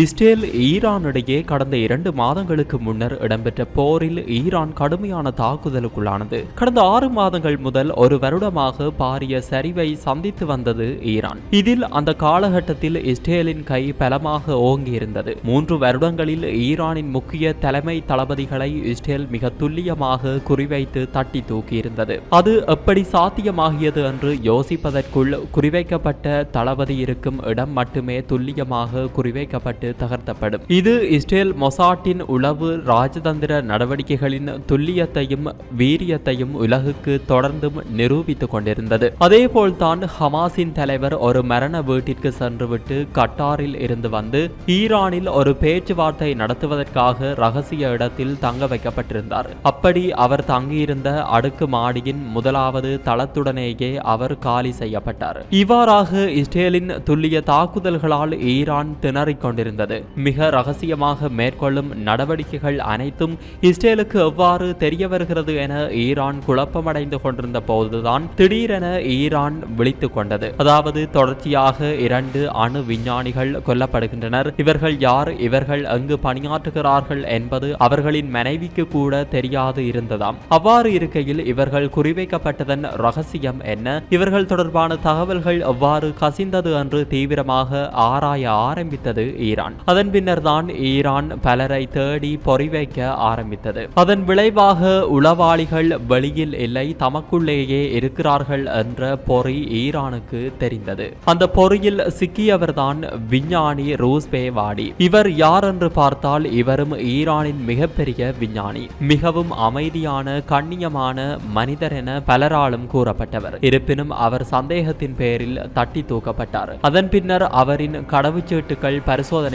Israel Iran இடையே கடந்த இரண்டு மாதங்களுக்கு முன்னர் இடம்பெற்ற போரில் ஈரான் கடுமையான தாக்குதலுக்குள்ளானது. கடந்த ஆறு மாதங்கள் முதல் ஒரு வருடமாக பாரிய சரிவை சந்தித்து வந்தது ஈரான். இதில் அந்த காலகட்டத்தில் இஸ்ரேலின் கை பலமாக ஓங்கியிருந்தது. மூன்று வருடங்களில் ஈரானின் முக்கிய தலைமை தளபதிகளை இஸ்ரேல் மிக துல்லியமாக குறிவைத்து தட்டி தூக்கியிருந்தது. அது எப்படி சாத்தியமாகியது என்று யோசிப்பதற்குள் குறிவைக்கப்பட்ட தளபதி இருக்கும் இடம் மட்டுமே துல்லியமாக குறிவைக்கப்பட்ட தகர்த்தப்படும். இது இஸ்ரேல் மொசாட்டின் உளவு ராஜதந்திர நடவடிக்கைகளின் துல்லியத்தையும் வீரியத்தையும் உலகுக்கு தொடர்ந்தும் நிரூபித்துக் கொண்டிருந்தது. அதேபோல்தான் ஹமாஸின் தலைவர் ஒரு மரண வீட்டிற்கு சென்றுவிட்டு கட்டாரில் இருந்து வந்து ஈரானில் ஒரு பேச்சுவார்த்தை நடத்துவதற்காக ரகசிய இடத்தில் தங்க வைக்கப்பட்டிருந்தார். அப்படி அவர் தங்கியிருந்த அடுக்கு மாடியின் முதலாவது தளத்துடனேயே அவர் காலி செய்யப்பட்டார். இவ்வாறாக இஸ்ரேலின் துல்லிய தாக்குதல்களால் ஈரான் திணறிக் கொண்டிருந்தது. இருந்தது. மிக ரகசியமாக மேற்கொள்ளும் நடவடிக்கைகள் அனைத்தும் இஸ்ரேலுக்கு எவ்வாறு தெரிய வருகிறது என ஈரான் குழப்பமடைந்து கொண்டிருந்த போதுதான் திடீரென ஈரான் விழித்துக் கொண்டது. அதாவது தொடர்ச்சியாக இரண்டு அணு விஞ்ஞானிகள் கொல்லப்படுகின்றனர். இவர்கள் யார்? இவர்கள் எங்கு பணியாற்றுகிறார்கள் என்பது அவர்களின் மனைவிக்கு கூட தெரியாது இருந்ததாம். அவ்வாறு இருக்கையில் இவர்கள் குறிவைக்கப்பட்டதன் ரகசியம் என்ன? இவர்கள் தொடர்பான தகவல்கள் எவ்வாறு கசிந்தது என்று தீவிரமாக ஆராய ஆரம்பித்தது ஈரான். அதன் பின்னர் தான் ஈரான் பலரை தேடி பொறிவைக்க ஆரம்பித்தது. அதன் விளைவாக உளவாளிகள் வெளியில் இல்லை தமக்குள்ளேயே இருக்கிறார்கள் என்ற பொறி ஈரானுக்கு தெரிந்தது. அந்த பொறியில் சிக்கியவர்தான் விஞ்ஞானி ரூஸ்பே வாடி இவர் யார் என்று பார்த்தால் இவரும் ஈரானின் மிகப்பெரிய விஞ்ஞானி. மிகவும் அமைதியான கண்ணியமான மனிதர் என பலராலும் கூறப்பட்டவர். இருப்பினும் அவர் சந்தேகத்தின் பேரில் தட்டி தூக்கப்பட்டார். அதன் பின்னர் அவரின் கடவுச்சீட்டுகள் பரிசோதனை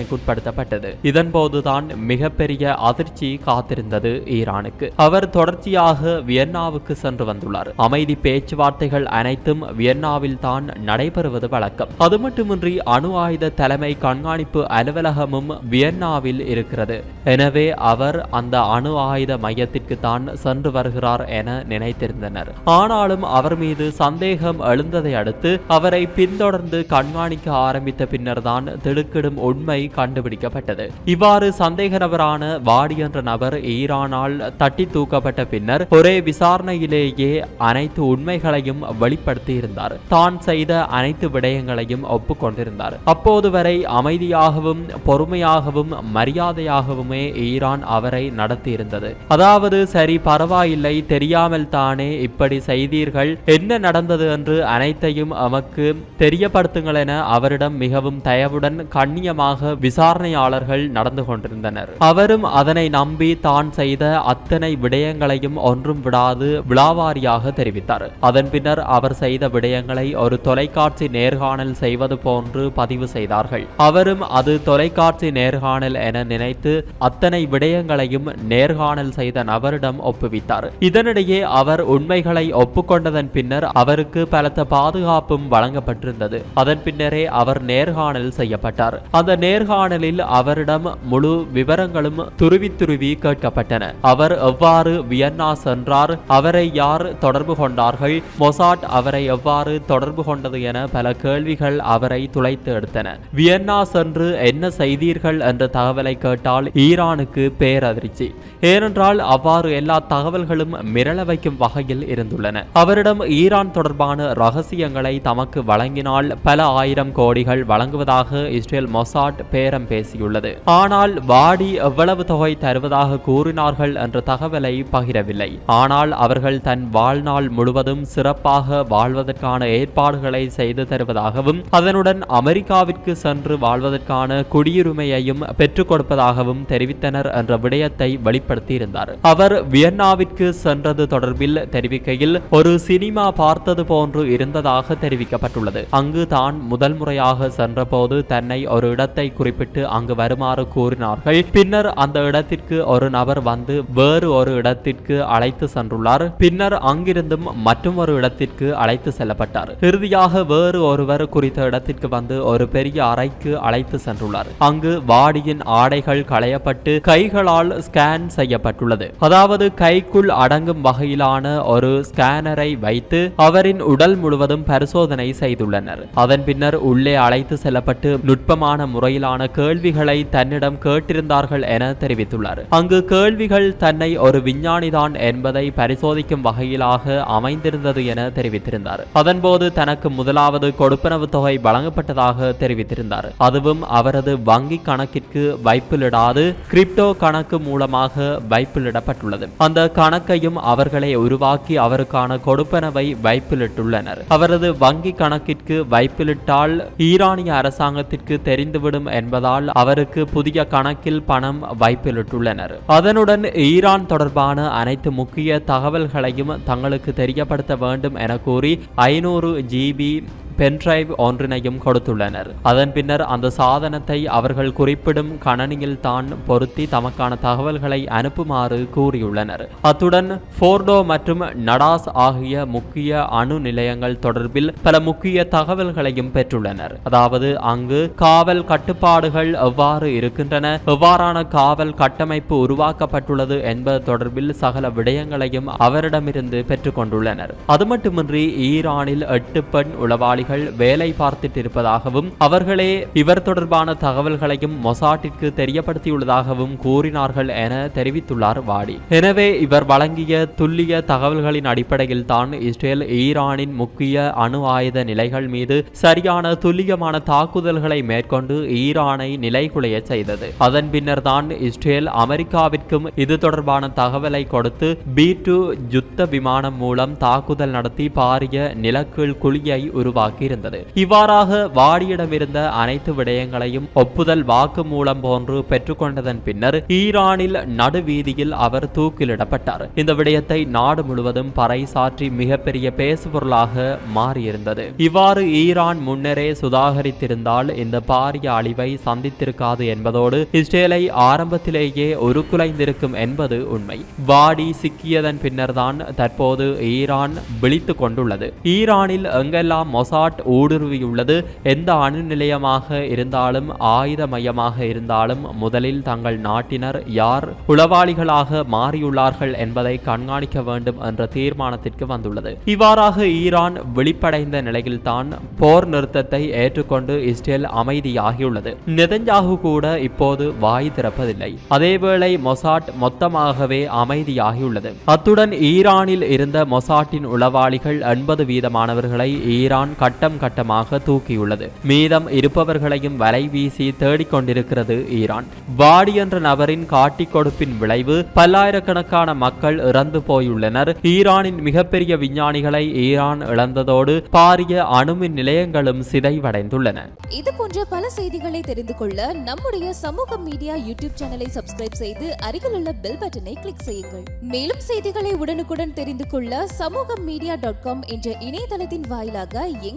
இதன் போதுதான் மிகப்பெரிய அதிர்ச்சி காத்திருந்தது ஈரானுக்கு. அவர் தொடர்ச்சியாக வியன்னாவுக்கு சென்று வந்துள்ளார். அமைதி பேச்சுவார்த்தைகள் அனைத்தும் வியன்னாவில் தான் நடைபெறுவது வழக்கம். அது மட்டுமின்றி அணு ஆயுத தலைமை கண்காணிப்பு அலுவலகமும் வியன்னாவில் இருக்கிறது. எனவே அவர் அந்த அணு ஆயுத மையத்திற்கு தான் சென்று வருகிறார் என நினைத்திருந்தனர். ஆனாலும் அவர் மீது சந்தேகம் எழுந்ததை அடுத்து அவரை பின்தொடர்ந்து கண்காணிக்க ஆரம்பித்த பின்னர் தான் திடுக்கிடும் உண்மை கண்டுபிடிக்கப்பட்டது. இவ்வாறு சந்தேக நபரான வாடி என்ற நபர் ஈரானால் தட்டி தூக்கப்பட்ட பின்னர் ஒரே விசாரணையிலேயே அனைத்து உண்மைகளையும் வெளிப்படுத்தியிருந்தார். தான் செய்த அனைத்து விடயங்களையும் ஒப்புக்கொண்டிருந்தார். அப்போது வரை அமைதியாகவும் பொறுமையாகவும் மரியாதையாகவுமே ஈரான் அவரை நடத்தியிருந்தது. அதாவது சரி பரவாயில்லை தெரியாமல் தானே இப்படி செய்தீர்கள் என்ன நடந்தது என்று அனைத்தையும் நமக்கு தெரியப்படுத்துங்கள் என அவரிடம் மிகவும் தயவுடன் கண்ணியமாக விசாரணையாளர்கள் நடந்து கொண்டிருந்தனர். அவரும் அதனை நம்பி தான் செய்த அத்தனை விடயங்களையும் ஒன்றும் விடாது விழாவாரியாக தெரிவித்தார். அதன் பின்னர் அவர் செய்த விடயங்களை ஒரு தொலைக்காட்சி நேர்காணல் செய்வது போன்று பதிவு செய்தார்கள். அவரும் அது தொலைக்காட்சி நேர்காணல் என நினைத்து அத்தனை விடயங்களையும் நேர்காணல் செய்த நபரிடம் ஒப்புவித்தார். இதனிடையே அவர் உண்மைகளை ஒப்புக்கொண்டதன் பின்னர் அவருக்கு பலத்த பாதுகாப்பும் வழங்கப்பட்டிருந்தது. அதன் பின்னரே அவர் நேர்காணல் செய்யப்பட்டார். அந்த நேர் நேர்காணலில் அவரிடம் முழு விவரங்களும் துருவி துருவி கேட்கப்பட்டன. அவர் எவ்வாறு வியன்னா சென்றார்? அவரை யார் தொடர்பு கொண்டார்கள்? மொசாட் அவரை எவ்வாறு தொடர்பு கொண்டது என பல கேள்விகள் அவரை துளைத்து எடுத்தன. வியன்னா சென்று என்ன செய்தீர்கள் என்ற தகவலை கேட்டால் ஈரானுக்கு பேரதிர்ச்சி. ஏனென்றால் அவ்வாறு எல்லா தகவல்களும் மிரள வைக்கும் வகையில் இருந்துள்ளன. அவரிடம் ஈரான் தொடர்பான ரகசியங்களை தமக்கு வழங்கினால் பல ஆயிரம் கோடிகள் வழங்குவதாக இஸ்ரேல் மொசாட் பேரம் பேசியுள்ளது. ஆனால் வாடி எவ்வளவு தொகை தருவதாக கூறினார்கள் என்ற தகவலை பகிரவில்லை. ஆனால் அவர்கள் தன் வாழ்நாள் முழுவதும் சிறப்பாக வாழ்வதற்கான ஏற்பாடுகளை செய்து தருவதாகவும் அதனுடன் அமெரிக்காவிற்கு சென்று வாழ்வதற்கான குடியுரிமையையும் பெற்றுக் கொடுப்பதாகவும் தெரிவித்தனர் என்ற விடயத்தை வெளிப்படுத்தியிருந்தார். அவர் வியன்னாவிற்கு சென்றது தொடர்பில் தெரிவிக்கையில் ஒரு சினிமா பார்த்தது போன்று இருந்ததாக தெரிவிக்கப்பட்டுள்ளது. அங்கு தான் முதல் முறையாக சென்றபோது தன்னை ஒரு இடத்தை குறிப்பிட்டு அங்கு வருமாறு கூறினார்கள். பின்னர் அந்த இடத்திற்கு ஒரு நபர் வந்து வேறு ஒரு இடத்திற்கு அழைத்து சென்றுள்ளார். பின்னர் அங்கிருந்தும் மற்றும் ஒரு இடத்திற்கு அழைத்து செல்லப்பட்டார். இறுதியாக வேறு ஒருவர் குறித்த இடத்திற்கு வந்து ஒரு பெரிய அறைக்கு அழைத்து சென்றுள்ளார். அங்கு வாடியின் ஆடைகள் களையப்பட்டு கைகளால் ஸ்கேன் செய்யப்பட்டுள்ளது. அதாவது கைக்குள் அடங்கும் வகையிலான ஒரு ஸ்கேனரை வைத்து அவரின் உடல் முழுவதும் பரிசோதனை செய்துள்ளனர். அதன் பின்னர் உள்ளே அழைத்து செல்லப்பட்டு நுட்பமான முறையில் அளவிலான கேள்விகளை தன்னிடம் கேட்டிருந்தார்கள் என தெரிவித்துள்ளார். அங்கு கேள்விகள் தன்னை ஒரு விஞ்ஞானிதான் என்பதை பரிசோதிக்கும் வகையிலாக அமைந்திருந்தது என தெரிவித்திருந்தார். அதன்போது தனக்கு முதலாவது கொடுப்பனவு தொகை வழங்கப்பட்டதாக தெரிவித்திருந்தார். அதுவும் அவரது வங்கி கணக்கிற்கு வைப்பிலிடாது கிரிப்டோ கணக்கு மூலமாக வைப்பிலிடப்பட்டுள்ளது. அந்த கணக்கையும் அவர்களே உருவாக்கி அவருக்கான கொடுப்பனவை வைப்பிலிட்டுள்ளனர். அவரது வங்கி கணக்கிற்கு வைப்பிலிட்டால் ஈரானிய அரசாங்கத்திற்கு தெரிந்துவிடும் என்பதால் அவருக்கு புதிய கணக்கில் பணம் வைப்பிலிட்டுள்ளனர். அதனுடன் ஈரான் தொடர்பான அனைத்து முக்கிய தகவல்களையும் தங்களுக்கு தெரியப்படுத்த வேண்டும் என கூறி ஐநூறு ஜிபி பென்டிரைவ் ஒன்றினையும் கொடுத்துள்ளனர். அதன் பின்னர் அந்த சாதனத்தை அவர்கள் குறிப்பிடும் கணனியில் தான் பொருத்தி தமக்கான தகவல்களை அனுப்புமாறு கூறியுள்ளனர். அத்துடன் போர்டோ மற்றும் நடாஸ் ஆகிய முக்கிய அணு நிலையங்கள் தொடர்பில் பல முக்கிய தகவல்களையும் பெற்றுள்ளனர். அதாவது அங்கு காவல் கட்டுப்பாடுகள் எவ்வாறு இருக்கின்றன எவ்வாறான காவல் கட்டமைப்பு உருவாக்கப்பட்டுள்ளது என்பது தொடர்பில் சகல விடயங்களையும் அவரிடமிருந்து பெற்றுக்கொண்டுள்ளனர் அது மட்டுமின்றி ஈரானில் எட்டு பெண் உளவாளிகள் வேலை பார்த்துட்டு இருப்பதாகவும் அவர்களே இவர் தொடர்பான தகவல்களையும் மொசாட்டிற்கு தெரியப்படுத்தியுள்ளதாகவும் கூறினார்கள் என தெரிவித்துள்ளார் வாடி. எனவே இவர் வழங்கிய துல்லிய தகவல்களின் அடிப்படையில் தான் இஸ்ரேல் ஈரானின் முக்கிய அணு ஆயுத நிலைகள் மீது சரியான துல்லியமான தாக்குதல்களை மேற்கொண்டு ஈரானை நிலைகுலைய செய்தது. அதன் பின்னர் தான் இஸ்ரேல் அமெரிக்காவிற்கும் இது தொடர்பான தகவலை கொடுத்து பி டூ யுத்த விமானம் மூலம் தாக்குதல் நடத்தி பாரிய நிலக்கீழ் குழியை உருவாக்கி உருவாக்கியிருந்தது. இவ்வாறாக வாடியிடமிருந்த அனைத்து விடயங்களையும் ஒப்புதல் வாக்கு மூலம் போன்று பெற்றுக்கொண்டதன் பின்னர் ஈரானில் நடுவீதியில் அவர் தூக்கிலிடப்பட்டார். இந்த விடயத்தை நாடு முழுவதும் பறைசாற்றி மிகப்பெரிய பேசுபொருளாக மாறியிருந்தது. இவ்வாறு ஈரான் முன்னரே சுதாகரித்திருந்தால் இந்த பாரிய அழிவை சந்தித்திருக்காது என்பதோடு இஸ்ரேலை ஆரம்பத்திலேயே உருக்குலைந்திருக்கும் என்பது உண்மை. வாடி சிக்கியதன் பின்னர்தான் தற்போது ஈரான் விழித்துக் கொண்டுள்ளது ஈரானில் எங்கெல்லாம் மொசாட் ஊடுருவியுள்ளது. எந்த அணு நிலையமாக இருந்தாலும் ஆயுத மையமாக இருந்தாலும் முதலில் தங்கள் நாட்டினர் யார் உளவாளிகளாக மாறியுள்ளார்கள் என்பதை கண்காணிக்க வேண்டும் என்ற தீர்மானத்திற்கு வந்துள்ளது. இவ்வாறாக ஈரான் வெளிப்படைந்த நிலையில்தான் போர் நிறுத்தத்தை ஏற்றுக்கொண்டு இஸ்ரேல் அமைதியாகியுள்ளது. நெதஞ்சாகு கூட இப்போது வாய் திறப்பதில்லை. அதேவேளை மொசாட் மொத்தமாகவே அமைதியாகியுள்ளது. அத்துடன் ஈரானில் இருந்த மொசாட்டின் உளவாளிகள் எண்பது வீதமானவர்களை ஈரான் கட்டம் கட்டமாக தூக்கியுள்ளது. மீதம் இருப்பவர்களையும் வலை வீசி தேடிக்கொண்டிருக்கிறது ஈரான். வாடி என்ற நபரின் காட்டிக் கொடுப்பின் விளைவு பல்லாயிரக்கணக்கான மக்கள் இறந்து போயுள்ளனர். ஈரானின் மிகப்பெரிய விஞ்ஞானிகளை ஈரான் இழந்ததோடு பாரிய அணுமின் நிலையங்களும் சிதைவடைந்துள்ளன. இது போன்ற பல செய்திகளை தெரிந்து கொள்ள நம்முடைய சமூக மீடியா யூடியூப் சேனலை சப்ஸ்கிரைப் செய்து அருகில் உள்ள பெல் பட்டனை கிளிக் செய்யுங்கள். மேலும் செய்திகளை உடனுக்குடன் தெரிந்து கொள்ள சமூக மீடியா டாட் காம் என்ற இணையதளத்தின் வாயிலாக எங்கள்